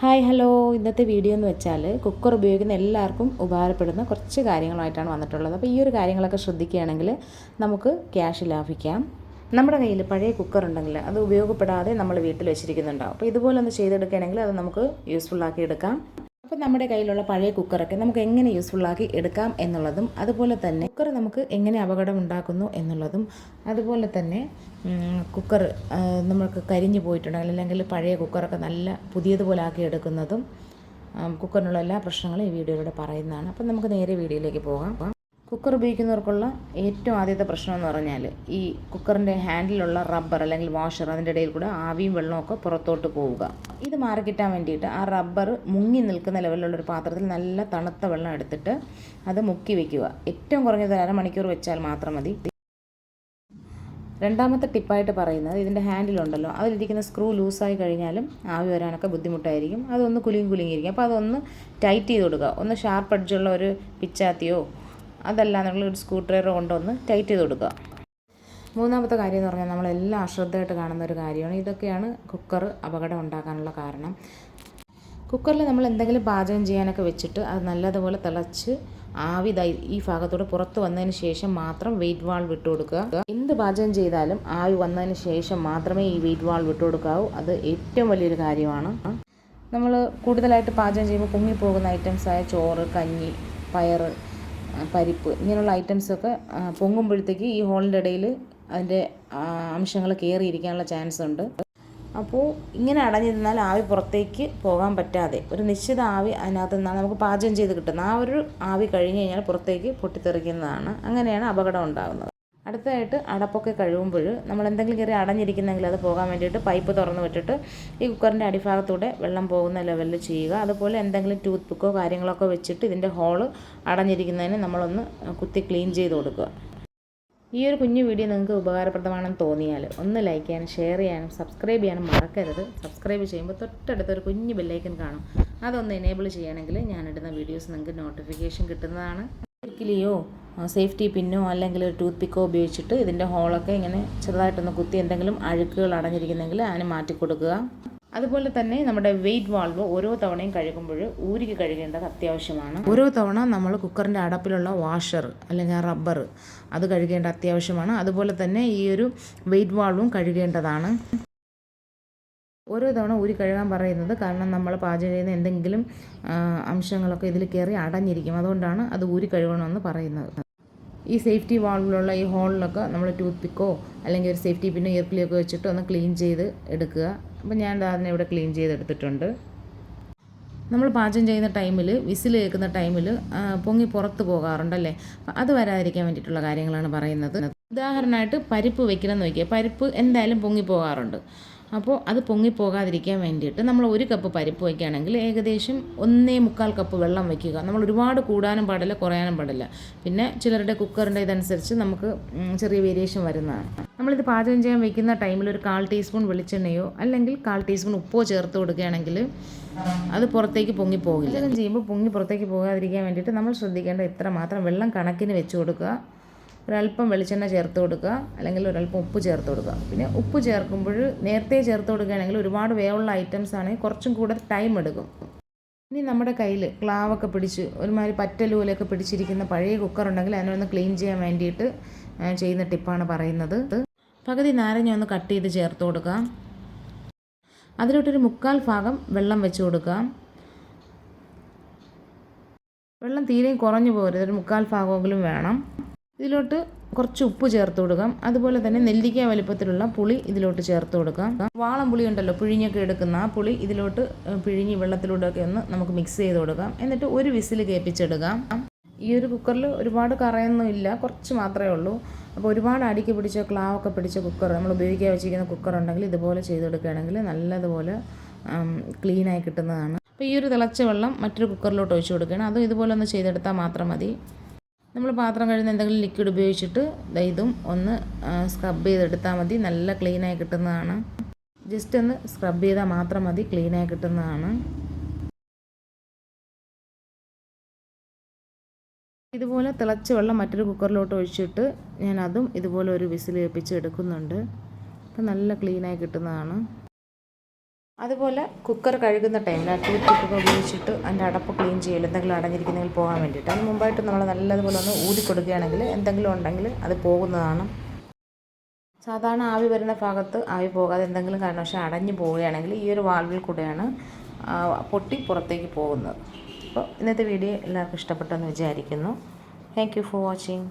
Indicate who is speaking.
Speaker 1: Hi hello. ഇന്നത്തെ video എന്ന് വെച്ചാൽ കുക്കർ ഉപയോഗിക്കുന്ന എല്ലാവർക്കും ഉപകാരപ്പെടുന്ന കുറച്ച് കാര്യങ്ങളായിട്ടാണ് വന്നിട്ടുള്ളത്. അപ്പോൾ ഈ ഒരു കാര്യങ്ങളൊക്കെ ശ്രദ്ധിക്കുകയാണെങ്കിൽ നമുക്ക് ക്യാഷ് ലാഭിക്കാം. നമ്മുടെ കയ്യിൽ പഴയ കുക്കർ ഉണ്ടെങ്കിൽ അത് ഉപയോഗപ്പെടാതെ നമ്മൾ വീട്ടിൽ വെച്ചിരിക്കുന്നുണ്ടാവും. അപ്പോൾ ഇതുപോലെ ഒന്ന് ചെയ്തെടുക്കുകയാണെങ്കിൽ അത് നമുക്ക് യൂസ്ഫുള്ളാക്കി എടുക്കാം. അപ്പോൾ നമ്മുടെ കയ്യിലുള്ള പഴയ കുക്കറൊക്കെ നമുക്ക് എങ്ങനെ യൂസ്ഫുള്ളാക്കി എടുക്കാം എന്നുള്ളതും അതുപോലെ തന്നെ കുക്കർ നമുക്ക് എങ്ങനെ അപകടം ഉണ്ടാക്കുന്നു എന്നുള്ളതും അതുപോലെ തന്നെ കുക്കർ നമുക്ക് കരിഞ്ഞു പോയിട്ടുണ്ടെങ്കിൽ അല്ലെങ്കിൽ പഴയ കുക്കറൊക്കെ നല്ല പുതിയതുപോലെ ആക്കി എടുക്കുന്നതും കുക്കറിനുള്ള എല്ലാ പ്രശ്നങ്ങളും ഈ വീഡിയോയിലൂടെ പറയുന്നതാണ്. അപ്പം നമുക്ക് നേരെ വീഡിയോയിലേക്ക് പോകാം. കുക്കർ ഉപയോഗിക്കുന്നവർക്കുള്ള ഏറ്റവും ആദ്യത്തെ പ്രശ്നം എന്ന് പറഞ്ഞാൽ ഈ കുക്കറിന്റെ ഹാൻഡിലുള്ള റബ്ബർ അല്ലെങ്കിൽ വാഷർ അതിന്റെ ഇടയിൽ കൂടെ ആവിയും വെള്ളമൊക്കെ പുറത്തോട്ട് പോവുക. ഇത് മാറിക്കിട്ടാൻ വേണ്ടിയിട്ട് ആ റബ്ബർ മുങ്ങി നിൽക്കുന്ന ലെവലിലുള്ള ഒരു പാത്രത്തിൽ നല്ല തണുത്ത വെള്ളം എടുത്തിട്ട് അത് മുക്കി വെക്കുക. ഏറ്റവും കുറഞ്ഞത് അരമണിക്കൂർ വെച്ചാൽ മാത്രം മതി. രണ്ടാമത്തെ ടിപ്പായിട്ട് പറയുന്നത് ഇതിന്റെ ഹാൻഡിലുണ്ടല്ലോ അതിലിരിക്കുന്ന സ്ക്രൂ ലൂസായി കഴിഞ്ഞാലും ആവി വരാനൊക്കെ ബുദ്ധിമുട്ടായിരിക്കും. അതൊന്ന് കുലുങ്ങി കുലുങ്ങിയിരിക്കും. അപ്പോൾ അതൊന്ന് ടൈറ്റ് ചെയ്ത് കൊടുക്കുക. ഒന്ന് ഷാർപ്പ് അടിച്ചുള്ള ഒരു പിച്ചാത്തിയോ അതല്ല നമ്മൾ ഒരു സ്ക്രൂ ഡ്രൈവർ കൊണ്ടൊന്ന് ടൈറ്റ് ചെയ്ത് കൊടുക്കുക. മൂന്നാമത്തെ കാര്യം എന്ന് പറഞ്ഞാൽ നമ്മളെല്ലാം അശ്രദ്ധയായിട്ട് കാണുന്ന ഒരു കാര്യമാണ്. ഇതൊക്കെയാണ് കുക്കർ അപകടം ഉണ്ടാക്കാനുള്ള കാരണം. കുക്കറിൽ നമ്മൾ എന്തെങ്കിലും പാചകം ചെയ്യാനൊക്കെ വെച്ചിട്ട് അത് നല്ലതുപോലെ തിളച്ച് ആവി ഈ ഭാഗത്തോടെ പുറത്ത് വന്നതിന് ശേഷം മാത്രം വെയിറ്റ് വാൾ വിട്ടു കൊടുക്കുക. എന്ത് പാചകം ചെയ്താലും ആവി വന്നതിന് ശേഷം മാത്രമേ ഈ വെയിറ്റ് വാൾ വിട്ടു കൊടുക്കാവൂ. അത് ഏറ്റവും വലിയൊരു കാര്യമാണ്. നമ്മൾ കൂടുതലായിട്ട് പാചകം ചെയ്യുമ്പോൾ പൊങ്ങിപ്പോകുന്ന ഐറ്റംസായ ചോറ് കഞ്ഞി പയർ പരിപ്പ് ഇങ്ങനെയുള്ള ഐറ്റംസൊക്കെ പൊങ്ങുമ്പോഴത്തേക്ക് ഈ ഹോളിന്റെ ഇടയിൽ അതിന്റെ അംശങ്ങൾ കയറിയിരിക്കാനുള്ള ചാൻസ് ഉണ്ട്. അപ്പോൾ ഇങ്ങനെ അടഞ്ഞിരുന്നാൽ ആവി പുറത്തേക്ക് പോകാൻ പറ്റാതെ ഒരു നിശ്ചിത ആവി അതിനകത്ത് നിന്നാണ് നമുക്ക് പാചകം ചെയ്ത് കിട്ടുന്നത് ആ ഒരു ആവി കഴിഞ്ഞ് കഴിഞ്ഞാൽ പുറത്തേക്ക് പൊട്ടിത്തെറിക്കുന്നതാണ്. അങ്ങനെയാണ് അപകടം ഉണ്ടാകുന്നത്. അടുത്തതായിട്ട് അടപ്പൊക്കെ കഴുകുമ്പോൾ നമ്മൾ എന്തെങ്കിലും കയറി അടഞ്ഞിരിക്കുന്നെങ്കിൽ അത് പോകാൻ വേണ്ടിയിട്ട് പൈപ്പ് തുറന്ന് വിട്ടിട്ട് ഈ കുക്കറിന്റെ അടിഭാഗത്തൂടെ വെള്ളം പോകുന്ന ലെവലിൽ ചെയ്യുക. അതുപോലെ എന്തെങ്കിലും ടൂത്ത് പിക്കോ കാര്യങ്ങളൊക്കെ വെച്ചിട്ട് ഇതിന്റെ ഹോൾ അടഞ്ഞിരിക്കുന്നതിന് നമ്മളൊന്ന് കുത്തി ക്ലീൻ ചെയ്ത് കൊടുക്കുക. ഈ ഒരു കുഞ്ഞു വീഡിയോ നിങ്ങൾക്ക് ഉപകാരപ്രദമാണെന്ന് തോന്നിയാൽ ഒന്ന് ലൈക്ക് ചെയ്യാനും ഷെയർ ചെയ്യാനും സബ്സ്ക്രൈബ് ചെയ്യാനും മറക്കരുത്. സബ്സ്ക്രൈബ് ചെയ്യുമ്പോൾ തൊട്ടടുത്ത് ഒരു കുഞ്ഞു ബെല്ലൈക്കൻ കാണും. അതൊന്ന് എനേബിൾ ചെയ്യുകയാണെങ്കിൽ ഞാനിടുന്ന വീഡിയോസ് നിങ്ങൾക്ക് നോട്ടിഫിക്കേഷൻ കിട്ടുന്നതാണ്. ഒരിക്കലെയോ സേഫ്റ്റി പിന്നോ അല്ലെങ്കിൽ ഒരു ടൂത്ത് പിക്കോ ഉപയോഗിച്ചിട്ട് ഇതിന്റെ ഹോളൊക്കെ ഇങ്ങനെ ചെറുതായിട്ടൊന്ന് കുത്തി എന്തെങ്കിലും അഴുക്കുകൾ അടഞ്ഞിരിക്കുന്നെങ്കിൽ അതിന് മാറ്റി കൊടുക്കുക. അതുപോലെ തന്നെ നമ്മുടെ വെയിറ്റ് വാൾവ് ഓരോ തവണയും കഴുകുമ്പോൾ ഊരിക്ക് കഴുകേണ്ടത് അത്യാവശ്യമാണ്. ഓരോ തവണ നമ്മൾ കുക്കറിന്റെ അടപ്പിലുള്ള വാഷർ അല്ലെങ്കിൽ റബ്ബർ അത് കഴുകേണ്ട അത്യാവശ്യമാണ്. അതുപോലെ തന്നെ ഈ ഒരു വെയിറ്റ് വാൾവും കഴുകേണ്ടതാണ്. ഓരോ തവണ ഊരി കഴുകാൻ പറയുന്നത് കാരണം നമ്മൾ പാചകം ചെയ്യുന്ന എന്തെങ്കിലും അംശങ്ങളൊക്കെ ഇതിൽ കയറി അടഞ്ഞിരിക്കും. അതുകൊണ്ടാണ് അത് ഊരി കഴുകണമെന്ന് പറയുന്നത്. ഈ സേഫ്റ്റി വാൾവിലുള്ള ഈ ഹോളിലൊക്കെ നമ്മൾ ടൂത്ത് പിക്കോ അല്ലെങ്കിൽ ഒരു സേഫ്റ്റി പിന്നെ ഇയർക്കിളിയൊക്കെ വെച്ചിട്ട് ഒന്ന് ക്ലീൻ ചെയ്ത് എടുക്കുക. അപ്പോൾ ഞാൻ അതിനെ ഇവിടെ ക്ലീൻ ചെയ്തെടുത്തിട്ടുണ്ട്. നമ്മൾ പാചകം ചെയ്യുന്ന ടൈമിൽ വിസിൽ കേൾക്കുന്ന ടൈമിൽ പൊങ്ങി പുറത്ത് പോകാറുണ്ടല്ലേ? അത് വരാതിരിക്കാൻ വേണ്ടിയിട്ടുള്ള കാര്യങ്ങളാണ് പറയുന്നത്. ഉദാഹരണമായിട്ട് പരിപ്പ് വെക്കണമെന്ന് നോക്കിയാൽ പരിപ്പ് എന്തായാലും പൊങ്ങി പോകാറുണ്ട്. അപ്പോൾ അത് പൊങ്ങിപ്പോകാതിരിക്കാൻ വേണ്ടിയിട്ട് നമ്മൾ ഒരു കപ്പ് പരിപ്പ് വയ്ക്കുകയാണെങ്കിൽ ഏകദേശം ഒന്നേ മുക്കാൽ കപ്പ് വെള്ളം വയ്ക്കുക. നമ്മൾ ഒരുപാട് കൂടാനും പാടില്ല കുറയാനും പാടില്ല. പിന്നെ ചിലരുടെ കുക്കറിന്റെ ഇതനുസരിച്ച് നമുക്ക് ചെറിയ വേരിയേഷൻ വരുന്നതാണ്. നമ്മളിത് പാചകം ചെയ്യാൻ വയ്ക്കുന്ന ടൈമിൽ ഒരു കാൽ ടീസ്പൂൺ വെളിച്ചെണ്ണയോ അല്ലെങ്കിൽ കാൽ ടീസ്പൂൺ ഉപ്പോ ചേർത്ത് കൊടുക്കുകയാണെങ്കിൽ അത് പുറത്തേക്ക് പൊങ്ങിപ്പോകില്ല പോകില്ല. ചെയ്യുമ്പോൾ പൊങ്ങി പുറത്തേക്ക് പോകാതിരിക്കാൻ വേണ്ടിയിട്ട് നമ്മൾ ശ്രദ്ധിക്കേണ്ട ഇത്ര മാത്രം വെള്ളം കണക്കിന് വെച്ച് കൊടുക്കുക. ഒരല്പം വെളിച്ചെണ്ണ ചേർത്ത് കൊടുക്കുക അല്ലെങ്കിൽ ഒരല്പം ഉപ്പ് ചേർത്ത് കൊടുക്കുക. പിന്നെ ഉപ്പ് ചേർക്കുമ്പോൾ നേരത്തെ ചേർത്ത് കൊടുക്കുകയാണെങ്കിൽ ഒരുപാട് വേവുള്ള ഐറ്റംസ് ആണെങ്കിൽ കുറച്ചും കൂടെ ടൈം എടുക്കും. ഇനി നമ്മുടെ കയ്യിൽ ക്ലാവൊക്കെ പിടിച്ച് ഒരുമാതിരി പറ്റലൂലൊക്കെ പിടിച്ചിരിക്കുന്ന പഴയ കുക്കർ ഉണ്ടെങ്കിൽ അതിനൊന്ന് ക്ലീൻ ചെയ്യാൻ വേണ്ടിയിട്ട് ചെയ്യുന്ന ടിപ്പാണ് പറയുന്നത്. പകുതി നാരങ്ങ ഒന്ന് കട്ട് ചെയ്ത് ചേർത്ത് കൊടുക്കാം അതിലോട്ടൊരു മുക്കാൽ ഭാഗം വെള്ളം വെച്ച് കൊടുക്കാം വെള്ളം തീരെയും കുറഞ്ഞു പോകരുത് ഒരു മുക്കാൽ ഭാഗമെങ്കിലും വേണം. ഇതിലോട്ട് കുറച്ച് ഉപ്പ് ചേർത്ത് കൊടുക്കാം. അതുപോലെ തന്നെ നെല്ലിക്ക വലിപ്പത്തിലുള്ള പുളി ഇതിലോട്ട് ചേർത്ത് കൊടുക്കാം. വാളം പുളി ഉണ്ടല്ലോ പിഴിഞ്ഞൊക്കെ എടുക്കുന്ന ആ പുളി ഇതിലോട്ട് പിഴിഞ്ഞ് വെള്ളത്തിലൂടെയൊക്കെ ഒന്ന് നമുക്ക് മിക്സ് ചെയ്ത് കൊടുക്കാം. എന്നിട്ട് ഒരു വിസിൽ കേൾപ്പിച്ചെടുക്കാം ഈ ഒരു കുക്കറിൽ ഒരുപാട് കറയൊന്നും ഇല്ല കുറച്ച് മാത്രമേ ഉള്ളൂ. അപ്പോൾ ഒരുപാട് അടിക്ക് പിടിച്ച ക്ലാവൊക്കെ പിടിച്ച കുക്കർ നമ്മൾ ഉപയോഗിക്കാൻ വെച്ചിരിക്കുന്ന കുക്കർ ഉണ്ടെങ്കിൽ ഇതുപോലെ ചെയ്തെടുക്കുകയാണെങ്കിൽ നല്ലതുപോലെ ക്ലീനായി കിട്ടുന്നതാണ്. അപ്പോൾ ഈ ഒരു തിളച്ച വെള്ളം മറ്റൊരു കുക്കറിലോട്ട് ഒഴിച്ചു കൊടുക്കുകയാണ്. അതും ഇതുപോലെ ഒന്ന് ചെയ്തെടുത്താൽ മാത്രം മതി. നമ്മൾ പാത്രം കഴുകുന്ന എന്തെങ്കിലും ലിക്വിഡ് ഉപയോഗിച്ചിട്ട് ഇതും ഒന്ന് സ്ക്രബ് ചെയ്തെടുത്താൽ മതി. നല്ല ക്ലീനായി കിട്ടുന്നതാണ്. ജസ്റ്റ് ഒന്ന് സ്ക്രബ് ചെയ്താൽ മാത്രം മതി ക്ലീനായി കിട്ടുന്നതാണ്. ഇതുപോലെ തിളച്ച വെള്ളം മറ്റൊരു കുക്കറിലോട്ട് ഒഴിച്ചിട്ട് ഞാൻ അതും ഇതുപോലെ ഒരു വിസിൽ വെപ്പിച്ച് എടുക്കുന്നുണ്ട്. അപ്പം നല്ല ക്ലീനായി കിട്ടുന്നതാണ്. അതുപോലെ കുക്കർ കഴുകുന്ന ടൈമിൽ ടൂത്ത് പിക്കൊക്കെ ഉപയോഗിച്ചിട്ട് അതിന്റെ അടപ്പ് ക്ലീൻ ചെയ്യൽ എന്തെങ്കിലും അടഞ്ഞിരിക്കുന്നെങ്കിൽ പോകാൻ വേണ്ടിയിട്ട്. അതിന് മുമ്പായിട്ട് നമ്മൾ നല്ലതുപോലെ ഒന്ന് ഊതി കൊടുക്കുകയാണെങ്കിൽ എന്തെങ്കിലും ഉണ്ടെങ്കിൽ അത് പോകുന്നതാണ്. സാധാരണ ആവി വരുന്ന ഭാഗത്ത് ആവി പോകാതെ എന്തെങ്കിലും കാരണവശാൽ അടഞ്ഞു പോവുകയാണെങ്കിൽ ഈ ഒരു വാൾവിൽ കൂടെയാണ് പൊട്ടി പുറത്തേക്ക് പോകുന്നത്. അപ്പോൾ ഇന്നത്തെ വീഡിയോ എല്ലാവർക്കും ഇഷ്ടപ്പെട്ടെന്ന് വിചാരിക്കുന്നു. Thank you for watching